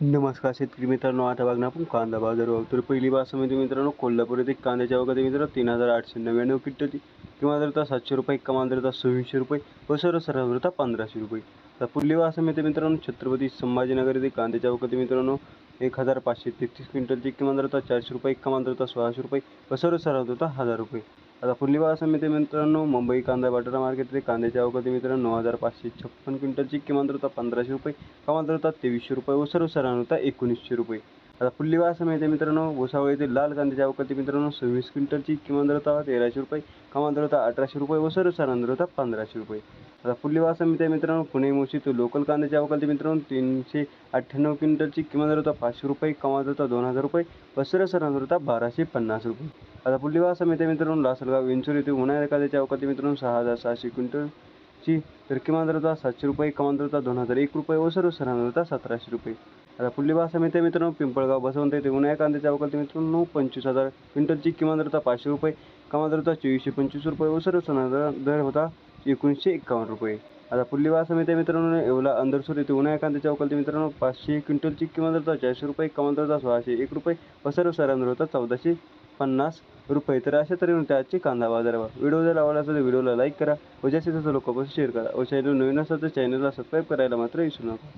नमस्कार शेतकरी मित्रांनो आता बघणार आपण कांदा बाजार तर पहिली बासमती मित्रांनो कोल्हापूर येथे कांद्याच्या वगैरे मित्रांनो तीन हजार आठशे नव्याण्णव किट्टची किंवा दरता सातशे रुपये कमाल दरता सव्वीसशे रुपये व सर्वसाधारण पंधराशे रुपये. तर पुढली बासमती मित्रांनो छत्रपती संभाजीनगर येथे कांद्याच्या वगैरे मित्रांनो एक हजार पाचशे तेहतीस क्विंटलची किमान दरता चारशे रुपये कमाल दरता सोळाशे रुपये व सर्वसाधारण होता हजार रुपये. आता पुढली समिती मित्रांनो मुंबई कांदा बाटारा मार्केटमध्ये कांद्याच्या अवकाती मित्रांनो नऊ हजार पाचशे छप्पन क्विंटलची किमान होता पंधराशे रुपये कमाल होता तेवीसशे रुपये व सर्वसाधारण होता एकोणीसशे रुपये. आता फुल्ली वास मिळते मित्रांनो भुसावळ येथे लाल कांद्याच्या अवकाती मित्रांनो सव्वीस क्विंटलची किमान दर होता तेराशे रुपये कमाल दर होता अठराशे रुपये व सर्वसाधारण दर होता पंधराशे रुपये. आता पुढली वास मिळते मित्रांनो पुणे मुळशी तो लोकल कांद्याच्या अवकाती मित्रांनो तीनशे अठ्ठ्याण्णव क्विंटलची किमान दर होता पाचशे रुपये कमाल होता दोन हजार रुपये. व सर्वसाधारण होता बाराशे पन्नास रुपये. आता पुढली वास मिळते मित्रांनो लासलगाव विंचूर येथे उन्हाळ्या कांद्याच्या अवकाती मित्रांनो सहा हजार सहाशे क्विंटलची तर किमान दर होता सातशे रुपये कमाल दर होता दोन हजार एक रुपये. व सर्वसाधारण होता सतराशे रुपये. आता पुढली भाषा मिळते मित्रांनो पिंपळगाव बसवंत येथे उन्हाळ्या कांद्याच्या अवकाळी मित्रांनो पंचवीस हजार क्विंटलची किमान दर होता पाचशे रुपये कमाल दर होता चोवीसशे पंचवीस रुपये. व सर्वसाधारण दर होता एकोणीसशे एकावन्न रुपये. आता पुढली भाषा समिती मित्रांनो येवला अंदरसूर येथे उन्हाळ्या कांद्याच्या अवकाळी मित्रांनो पाचशे क्विंटलची किमान दर चारशे रुपये कमाल दर सहाशे एक रुपये व सर्वसाधारण दर होता चौदाशे पन्नास रुपये. तर अशा तऱ्हेने त्याचे कांदा बाजारावर व्हिडिओ जर आवडला असेल तर व्हिडिओला लाईक करा. व जास्तीत जास्त लोकांपासून शेअर करा. व चॅनल नवीन असेल तर चॅनलला सबस्क्राईब करायला मात्र विसरू नका.